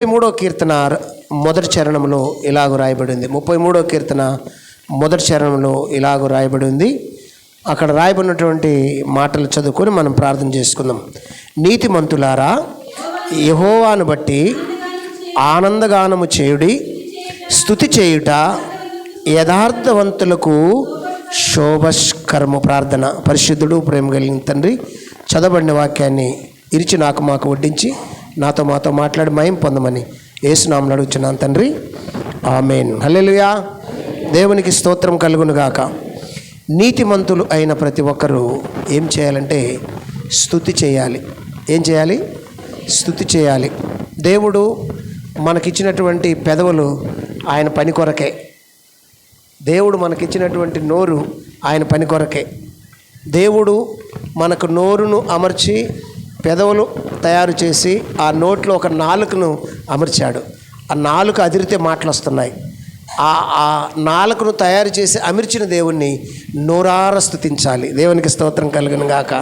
ముప్పై మూడో కీర్తన మొదటి చరణంలో ఇలాగ రాయబడింది. ముప్పై మూడో కీర్తన మొదటి చరణంలో ఇలాగ రాయబడి ఉంది అక్కడ రాయబడినటువంటి మాటలు చదువుకొని మనం ప్రార్థన చేసుకుందాం. నీతిమంతులారా యహోవాను బట్టి ఆనందగానము చేయుడి స్థుతి చేయుట యథార్థవంతులకు శోభస్కరము ప్రార్థన. పరిశుద్ధుడు ప్రేమ కలిగిన తండ్రి చదవబడిన వాక్యాన్ని ఇరిచి నాకు మాకు వడ్డించి నాతో మాతో మాట్లాడి మయం పొందమని ఏసునామలు అడుగుచున్నాను తండ్రి. ఆమెన్. హల్లెలూయా. దేవునికి స్తోత్రం కలుగును గాక. నీతిమంతులు అయిన ప్రతి ఒక్కరూ ఏం చేయాలంటే స్థుతి చేయాలి. ఏం చేయాలి? స్థుతి చేయాలి. దేవుడు మనకిచ్చినటువంటి పెదవులు ఆయన పని కొరకే. దేవుడు మనకిచ్చినటువంటి నోరు ఆయన పని కొరకే. దేవుడు మనకు నోరును అమర్చి పెదవులు తయారు చేసి ఆ నోట్లో ఒక నాలుకను అమర్చాడు. ఆ నాలుక అదిరితే మాటలు వస్తున్నాయి ఆ ఆ నాలుకను తయారు చేసి అమర్చిన దేవుణ్ణి నోరార స్థుతించాలి దేవునికి స్తోత్రం కలిగిన గాక.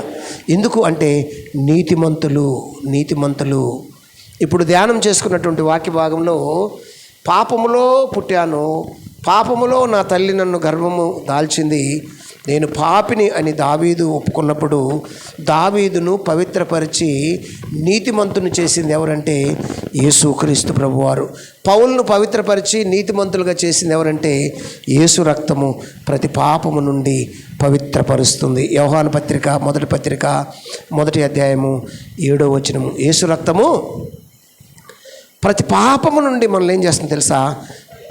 ఎందుకు అంటే నీతిమంతులు నీతిమంతులు. ఇప్పుడు ధ్యానం చేసుకున్నటువంటి వాక్య భాగంలో పాపములో పుట్టాను పాపములో నా తల్లి నన్ను గర్వము దాల్చింది నేను పాపిని అని దావీదు ఒప్పుకున్నప్పుడు దావీదును పవిత్రపరిచి నీతిమంతుని చేసింది ఎవరంటే యేసుక్రీస్తు ప్రభువారు. పౌలను పవిత్రపరిచి నీతిమంతులుగా చేసింది ఎవరంటే యేసు రక్తము ప్రతి పాపము నుండి పవిత్రపరుస్తుంది. వ్యవహాన పత్రిక మొదటి పత్రిక మొదటి అధ్యాయము ఏడో వచనము. యేసు రక్తము ప్రతి పాపము నుండి మనల్ని ఏం చేస్తుంది తెలుసా?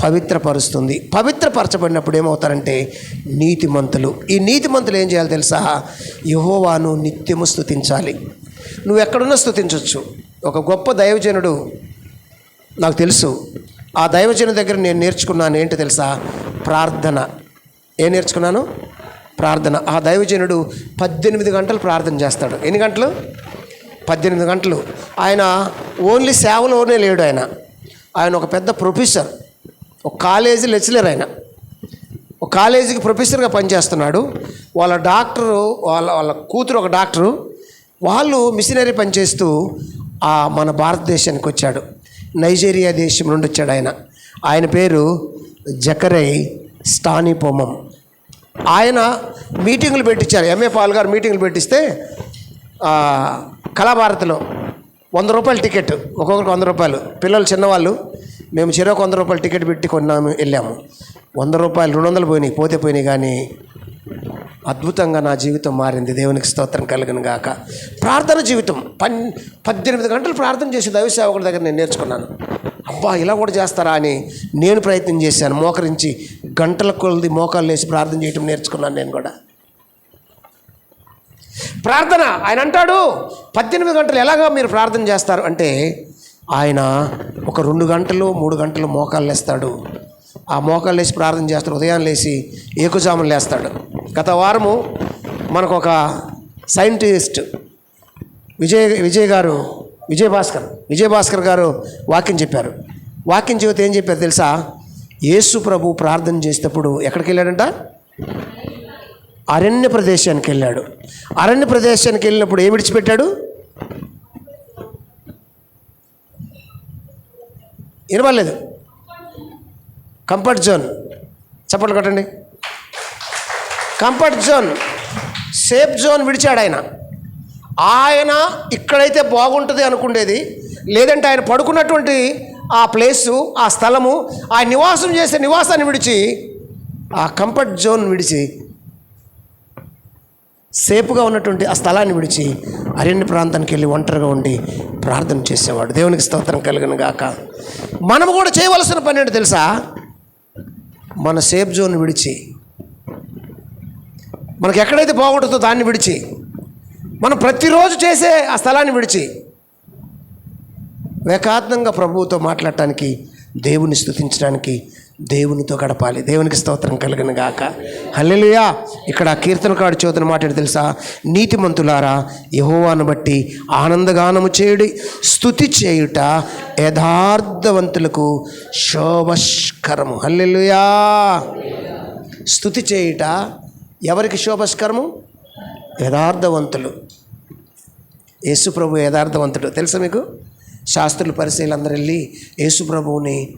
పవిత్రపరుస్తుంది. పవిత్రపరచబడినప్పుడు ఏమవుతారంటే నీతిమంతులు. ఈ నీతిమంతులు ఏం చేయాలి తెలుసా? యహోవాను నిత్యము స్థుతించాలి నువ్వు ఎక్కడున్నా స్థుతించవచ్చు ఒక గొప్ప దైవజనుడు నాకు తెలుసు. ఆ దైవజను దగ్గర నేను నేర్చుకున్నాను ఏంటి తెలుసా? ప్రార్థన. ఏం నేర్చుకున్నాను? ప్రార్థన. ఆ దైవజనుడు పద్దెనిమిది గంటలు ప్రార్థన చేస్తాడు. ఎన్ని గంటలు? పద్దెనిమిది గంటలు. ఆయన ఓన్లీ సేవలోనే లేడు ఆయన. ఆయన ఒక పెద్ద ప్రొఫెసర్. ఒక కాలేజీ లెక్చరర్ ఆయన. ఒక కాలేజీకి ప్రొఫెసర్గా పనిచేస్తున్నాడు. వాళ్ళ డాక్టరు వాళ్ళ వాళ్ళ కూతురు ఒక డాక్టరు. వాళ్ళు మిషనరీ పనిచేస్తూ ఆ మన భారతదేశానికి వచ్చాడు. నైజీరియా దేశం నుండి వచ్చాడు ఆయన. ఆయన పేరు జకరై స్టానిపోమం. ఆయన మీటింగులు పెట్టించారు ఎంఏ పాల్ గారు మీటింగులు పెట్టిస్తే కళాభారతిలో వంద రూపాయలు టికెట్. ఒక్కొక్కరికి వంద రూపాయలు. పిల్లలు చిన్నవాళ్ళు. మేము చెరకు వంద రూపాయలు టికెట్ పెట్టి కొన్నాము వెళ్ళాము. వంద రూపాయలు రెండు వందలు పోయినాయి పోతే పోయినాయి కానీ అద్భుతంగా నా జీవితం మారింది. దేవునికి స్తోత్రం కలిగిన గాక. ప్రార్థన జీవితం. పన్ పద్దెనిమిది గంటలు ప్రార్థన చేసి దైవ సేవకుడి దగ్గర నేను నేర్చుకున్నాను. అబ్బా ఇలా కూడా చేస్తారా అని నేను ప్రయత్నం చేశాను. మోకరించి గంటల కొలది మోకాలు వేసి ప్రార్థన చేయటం నేర్చుకున్నాను నేను కూడా. ప్రార్థన ఆయన అంటాడు పద్దెనిమిది గంటలు ఎలాగా మీరు ప్రార్థన చేస్తారు? అంటే ఆయన ఒక రెండు గంటలు మూడు గంటలు మోకాలు లేస్తాడు. ఆ మోకాలు లేచి ప్రార్థన చేస్తాడు. ఉదయం లేచి ఏకుజాములు లేస్తాడు. గత వారము మనకు ఒక సైంటిస్ట్ విజయ్ విజయ్ గారు విజయ్ భాస్కర్ విజయ్ భాస్కర్ గారు వాక్యం చెప్పారు. వాక్యం చెబితే ఏం చెప్పారు తెలుసా? యేసు ప్రభు ప్రార్థన చేసేటప్పుడు ఎక్కడికి వెళ్ళాడంట? అరణ్య ప్రదేశానికి వెళ్ళాడు. అరణ్య ప్రదేశానికి వెళ్ళినప్పుడు ఏం విడిచిపెట్టాడు? వినపడలేదు. కంఫర్ట్ జోన్ చప్పట్లు కొట్టండి. కంఫర్ట్ జోన్ సేఫ్ జోన్ విడిచాడు ఆయన. ఆయన ఇక్కడైతే బాగుంటుంది అనుకుండేది. లేదంటే ఆయన పడుకున్నటువంటి ఆ ప్లేసు ఆ స్థలము ఆ నివాసం చేసే నివాసాన్ని విడిచి ఆ కంఫర్ట్ జోన్ విడిచి సేఫ్గా ఉన్నటువంటి ఆ స్థలాన్ని విడిచి అరణ్య ప్రాంతానికి వెళ్ళి ఒంటరిగా ఉండి ప్రార్థన చేసేవాడు. దేవునికి స్తోత్రం కలిగిన గాక. మనం కూడా చేయవలసిన పని ఏంటో తెలుసా? మన సేఫ్ జోన్ విడిచి మనకు ఎక్కడైతే బాగుంటుందో దాన్ని విడిచి మనం ప్రతిరోజు చేసే ఆ స్థలాన్ని విడిచి ఏకాత్మంగా ప్రభువుతో మాట్లాడటానికి దేవుని స్థుతించడానికి దేవునితో గడపాలి. దేవునికి స్తోత్రం కలిగిన గాక. హల్లెలుయా. ఇక్కడ కీర్తనకాడు చోదన మాట తెలుసా? నీతిమంతులారా యహోవాను బట్టి ఆనందగానము చేయుడి స్థుతి చేయుట యథార్థవంతులకు శోభస్కరము హల్లెలుయా. స్థుతి చేయుట ఎవరికి శోభస్కరము యథార్థవంతులు. యేసు ప్రభు యథార్థవంతుడు. తెలుసా మీకు? శాస్త్రులు పరిశీలందరూ వెళ్ళి యేసుప్రభువుని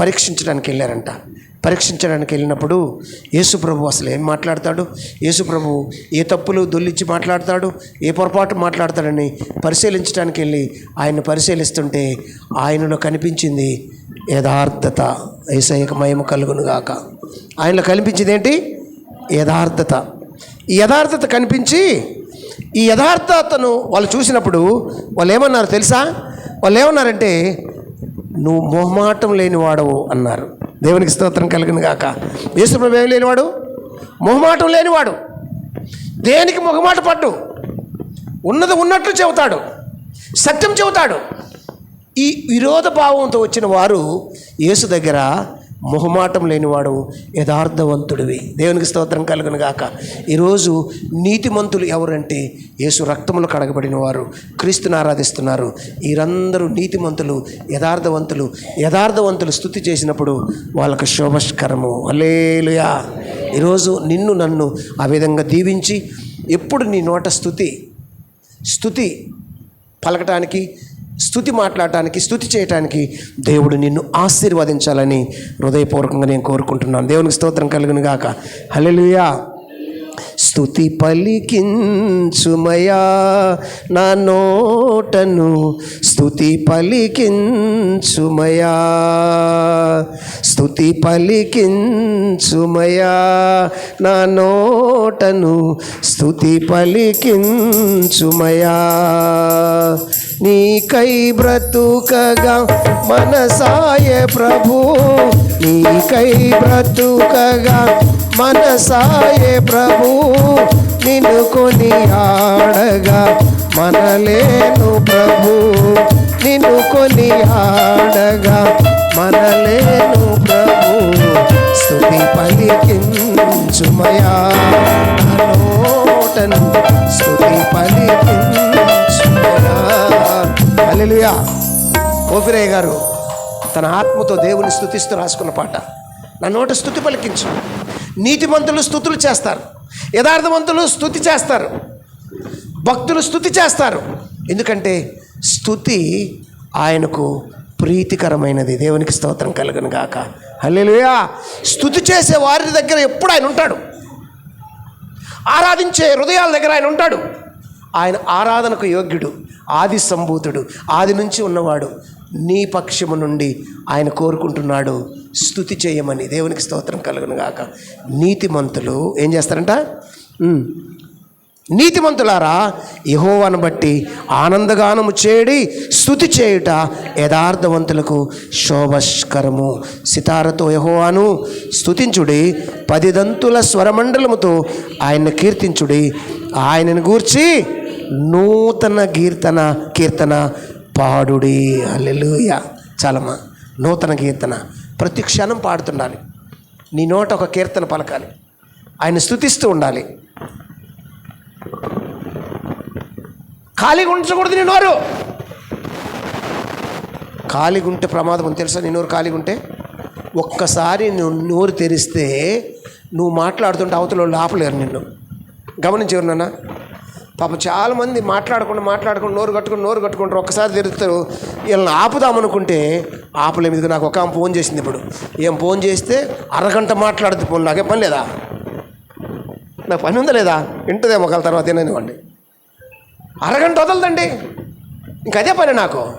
పరీక్షించడానికి వెళ్ళారంట. పరీక్షించడానికి వెళ్ళినప్పుడు యేసుప్రభు అసలు ఏం మాట్లాడతాడు? యేసుప్రభు ఏ తప్పులు దొల్లిచ్చి మాట్లాడతాడు? ఏ పొరపాటు మాట్లాడతాడని పరిశీలించడానికి వెళ్ళి ఆయన పరిశీలిస్తుంటే ఆయనలో కనిపించింది యథార్థత ఏసైక మయము కలుగునుగాక ఆయనలో కనిపించింది ఏంటి? యథార్థత. ఈ యథార్థత కనిపించి ఈ యథార్థతను వాళ్ళు చూసినప్పుడు వాళ్ళు ఏమన్నారు తెలుసా? వాళ్ళు ఏమన్నారంటే నువ్వు మొహమాటం లేనివాడవు అన్నారు. దేవునికి స్తోత్రం కలిగిన కాక యేసుప్రభు ఏం లేనివాడు? మొహమాటం లేనివాడు. దేనికి మొహమాట పడ్డు? ఉన్నది ఉన్నట్లు చెబుతాడు. సత్యం చెబుతాడు. ఈ విరోధ భావంతో వచ్చిన వారు యేసు దగ్గర మొహమాటం లేనివాడు యథార్థవంతుడివి. దేవునికి స్తోత్రం కలుగును గాక. ఈరోజు నీతిమంతులు ఎవరంటే యేసు రక్తములు కడగబడిన వారు క్రీస్తుని ఆరాధిస్తున్నారు. వీరందరూ నీతిమంతులు యథార్థవంతులు యథార్థవంతులు స్థుతి చేసినప్పుడు వాళ్ళకు శోభస్కరము. అలేలుయా ఈరోజు నిన్ను నన్ను ఆ విధంగా దీవించి ఎప్పుడు నీ నోట స్థుతి స్థుతి పలకటానికి స్థుతి మాట్లాడటానికి స్థుతి చేయటానికి దేవుడు నిన్ను ఆశీర్వదించాలని హృదయపూర్వకంగా నేను కోరుకుంటున్నాను. దేవునికి స్తోత్రం కలుగును గాక హలెలుయా స్థుతి పలికించుమయా నా నోటను. స్థుతి పలికించుమయా స్థుతి పలికించుమయా నా నోటను. స్థుతి పలికించుమయా నీకై బ్రతుకగా మనసాయ ప్రభు. నీకై బ్రతుకగా మనసాయ ప్రభు. నిన్ను కొని ఆడగా మనలేను ప్రభు. నిన్ను కొని ఆడగా మనలేను ప్రభు. స్థుతి హల్లెలూయా. ఓఫిరయ్య గారు తన ఆత్మతో దేవుని స్థుతిస్తూ రాసుకున్న పాట. నా నోట స్థుతి పలికించు. నీతిమంతులు స్థుతులు చేస్తారు. యథార్థవంతులు స్థుతి చేస్తారు. భక్తులు స్థుతి చేస్తారు. ఎందుకంటే స్థుతి ఆయనకు ప్రీతికరమైనది. దేవునికి స్తోత్రం కలగను గాక. హల్లెలూయా. స్థుతి చేసే వారి దగ్గర ఎప్పుడు ఆయన ఉంటాడు? ఆరాధించే హృదయాల దగ్గర ఆయన ఉంటాడు. ఆయన ఆరాధనకు యోగ్యుడు ఆది సంభూతుడు ఆది నుంచి ఉన్నవాడు. నీ పక్షము నుండి ఆయన కోరుకుంటున్నాడు స్థుతి చేయమని. దేవునికి స్తోత్రం కలుగును గాక. నీతిమంతులు ఏం చేస్తారంట? నీతిమంతులారా యహోవాను బట్టి ఆనందగానము చేడి స్థుతి చేయుట యథార్థవంతులకు శోభస్కరము. సితారతో యహోవాను స్థుతించుడి పదిదంతుల స్వరమండలముతో ఆయన్ని కీర్తించుడి ఆయనను గూర్చి నూతన కీర్తన కీర్తన పాడుడి. అల్లెలుయ చాలమ్మా. నూతన కీర్తన. ప్రతి క్షణం పాడుతుండాలి. నీ నోట ఒక కీర్తన పలకాలి. ఆయన స్థుతిస్తూ ఉండాలి. ఖాళీగా ఉంచకూడదు నీ నోరు. ఖాళీగా ఉంటే ప్రమాదం అని తెలుసా నీ నోరు ఖాళీగా ఉంటే? ఒక్కసారి నువ్వు నోరు తెరిస్తే నువ్వు మాట్లాడుతుంటే అవతల ఆపలేరు నిన్ను. గమనించేవారు నాన్న పాప చాలామంది మాట్లాడకుండా మాట్లాడకుండా నోరు కట్టుకుని నోరు కట్టుకుంటారు ఒక్కసారి తిరుగుతారు. వీళ్ళని ఆపుదామనుకుంటే ఆపలేము. ఇది నాకు ఒక ఆమె ఫోన్ చేసింది ఇప్పుడు. ఏం ఫోన్ చేస్తే అరగంట మాట్లాడుతుంది ఫోన్. నాకే పని లేదా? నాకు పని ఉందా లేదా? వింటుందేమో ఒకళ్ళ తర్వాత తిననివ్వండి అరగంట వదలదండి. ఇంక అదే పని నాకు.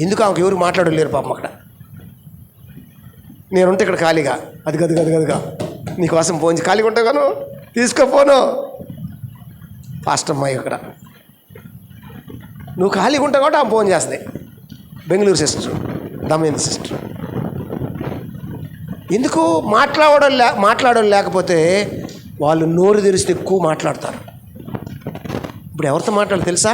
ఎందుకు ఆమెకు ఎవరు మాట్లాడలేరు పాపం అక్కడ? నేనుంటే ఇక్కడ ఖాళీగా. అది గదు గదు గదుగా నీకోసం ఫోన్ చేసి ఖాళీగా ఉంటావు కాను తీసుకో ఫోను. ఫాస్ట్ అమ్మాయి ఇక్కడ. నువ్వు ఖాళీగా ఉంటావు కాబట్టి ఆమె ఫోన్ చేస్తుంది. Bengaluru sister Damayanti sister. ఎందుకు మాట్లాడడం లే మాట్లాడడం లేకపోతే వాళ్ళు నోరు తెరిస్తే ఎక్కువ మాట్లాడతారు. ఇప్పుడు ఎవరితో మాట్లాడాలి తెలుసా?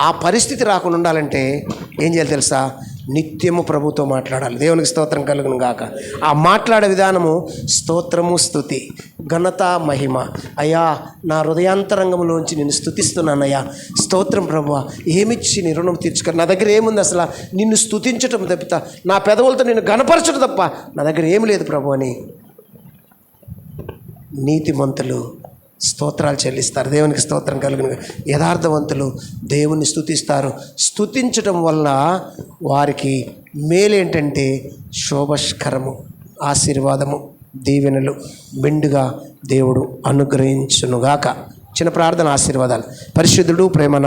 ఆ పరిస్థితి రాకుండా ఉండాలంటే ఏం చేయాలి తెలుసా? నిత్యము ప్రభుతో మాట్లాడాలి. దేవునికి స్తోత్రం కలుగును గాక. ఆ మాట్లాడే విధానము స్తోత్రము స్థుతి ఘనత మహిమ. అయ్యా నా హృదయాంతరంగంలోంచి నేను స్థుతిస్తున్నానయ్యా. స్తోత్రం ప్రభు ఏమిచ్చి నీ రుణం తీర్చుకొని నా దగ్గర ఏముంది అసలు? నిన్ను స్థుతించటం తప్పిత నా పెదవులతో నిన్ను గణపరచడం తప్ప నా దగ్గర ఏమి లేదు ప్రభు అని నీతిమంతులు స్తోత్రాలు చెల్లిస్తారు. దేవునికి స్తోత్రం కలిగిన యథార్థవంతులు దేవుని స్తుతిస్తారు. స్తుతించటం వల్ల వారికి మేలేంటంటే శోభస్కరము ఆశీర్వాదము దీవెనలు మెండుగా దేవుడు అనుగ్రహించునుగాక చిన్న ప్రార్థన ఆశీర్వాదాలు. పరిశుద్ధుడు ప్రేమ